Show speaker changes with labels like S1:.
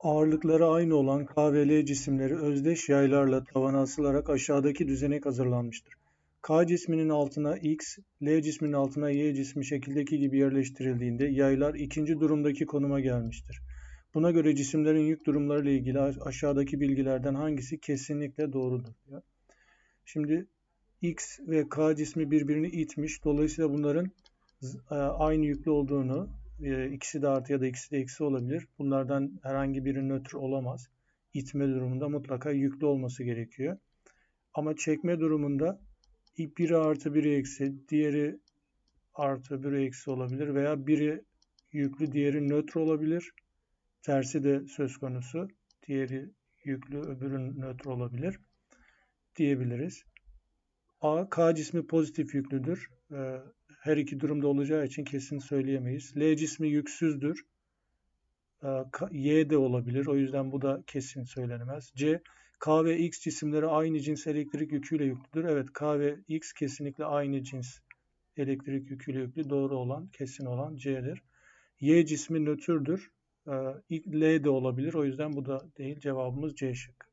S1: Ağırlıkları aynı olan K ve L cisimleri özdeş yaylarla tavana asılarak aşağıdaki düzenek hazırlanmıştır. K cisminin altına X, L cisminin altına Y cismi şekildeki gibi yerleştirildiğinde yaylar ikinci durumdaki konuma gelmiştir. Buna göre cisimlerin yük durumları ile ilgili aşağıdaki bilgilerden hangisi kesinlikle doğrudur diyor. Şimdi X ve K cismi birbirini itmiş. Dolayısıyla bunların e, aynı yüklü olduğunu, e, ikisi de artı ya da ikisi de eksi olabilir. Bunlardan herhangi biri nötr olamaz. İtme durumunda mutlaka yüklü olması gerekiyor. Ama çekme durumunda biri artı biri eksi, diğeri artı biri eksi olabilir veya biri yüklü, diğeri nötr olabilir. Tersi de söz konusu. Diğeri yüklü, öbürü nötr olabilir diyebiliriz. A, K cismi pozitif yüklüdür. Ee, her iki durumda olacağı için kesin söyleyemeyiz. L cismi yüksüzdür. Ee, y de olabilir. O yüzden bu da kesin söylenemez. C, K ve X cisimleri aynı cins elektrik yüküyle yüklüdür. Evet K ve X kesinlikle aynı cins elektrik yüküyle yüklü. Doğru olan, kesin olan C'dir. Y cismi nötrdür. Ee, L de olabilir. O yüzden bu da değil. Cevabımız C şık.